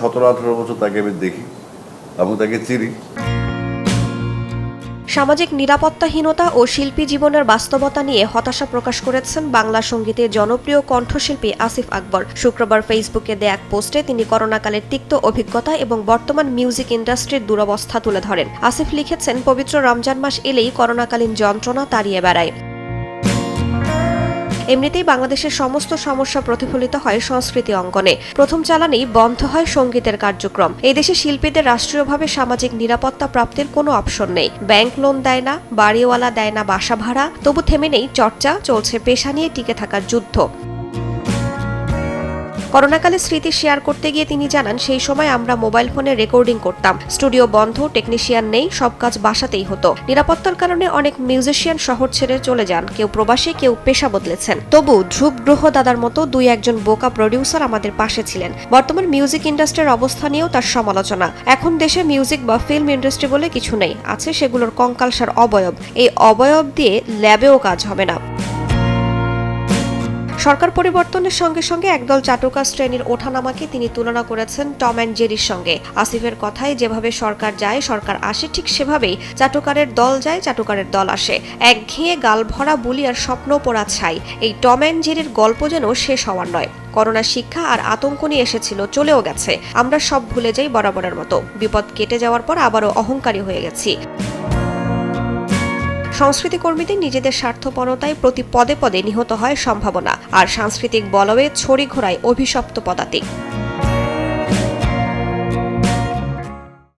সতেরো বছর তাকে আমি দেখি এবং তাকে চিনি। সামাজিক নিরাপত্তাহীনতা ও শিল্পী জীবনের বাস্তবতা নিয়ে হতাশা প্রকাশ করেছেন বাংলা সঙ্গীতের জনপ্রিয় কণ্ঠশিল্পী আসিফ আকবর। শুক্রবার ফেসবুকে দেয়া এক পোস্টে তিনি করোনাকালের তিক্ত অভিজ্ঞতা এবং বর্তমান মিউজিক ইন্ডাস্ট্রির দুরবস্থা তুলে ধরেন। আসিফ লিখেছেন, পবিত্র রমজান মাস এলেই করোনাকালীন যন্ত্রণা তাড়িয়ে বেড়ায়। এমনিতেই বাংলাদেশের সমস্ত সমস্যা প্রতিফলিত হয় সংস্কৃতি অঙ্গনে। প্রথম চালানেই বন্ধ হয় সঙ্গীতের কার্যক্রম। এই দেশে শিল্পীদের রাষ্ট্রীয়ভাবে সামাজিক নিরাপত্তা প্রাপ্তির কোনো অপশন নেই। ব্যাংক লোন দেয় না, বাড়িওয়ালা দেয় না বাসা ভাড়া, তবু থেমে নেই চর্চা, চলছে পেশা নিয়ে টিকে থাকার যুদ্ধ। করোনাকালে স্মৃতি শেয়ার করতে গিয়ে তিনি জানান, সেই সময় আমরা মোবাইল ফোনে রেকর্ডিং করতাম। স্টুডিও বন্ধ, টেকনিশিয়ান নেই, সব কাজ বাসাতেই হতো। নিরাপত্তার কারণে অনেক মিউজিশিয়ান শহর ছেড়ে চলে যান। কেউ প্রবাসী, কেউ পেশা বদলেছেন। তবু ধ্রুব গ্রহ দাদার মতো দুই একজন বোকা প্রডিউসার আমাদের পাশে ছিলেন। বর্তমান মিউজিক ইন্ডাস্ট্রির অবস্থা নিয়েও তার সমালোচনা। এখন দেশে মিউজিক বা ফিল্ম ইন্ডাস্ট্রি বলে কিছু নেই। আছে সেগুলোর কঙ্কালসার অবয়ব। এই অবয়ব দিয়ে ল্যাবেও কাজ হবে না। সরকার পরিবর্তনের সঙ্গে সঙ্গে একদল চাটুকার শ্রেণির ওঠানামাকে তিনি তুলনা করেছেন টম অ্যান্ড জেরির সঙ্গে। আসিফের কথায় যেভাবে সরকার যায়, সরকার আসে, ঠিক সেভাবেই চাটুকারের দল যায়, চাটুকারের দল আসে। একঘেয়ে গাল ভরা বুলি আর স্বপ্ন পোড়া ছাই। এই টম অ্যান্ড জেরির গল্প যেন শেষ হওয়ার নয়। করোনা শিক্ষা আর আতঙ্ক নিয়ে এসেছিল, চলেও গেছে। আমরা সব ভুলে যাই বরাবরের মতো। বিপদ কেটে যাওয়ার পর আবারও অহংকারী হয়ে গেছি। সংস্কৃতি কর্মীদের নিজেদের স্বার্থপরতায় প্রতি পদে পদে নিহত হয় সম্ভাবনা। আর সাংস্কৃতিক বলয়ে ছড়ি ঘোরায় অভিশপ্ত পদাতিক।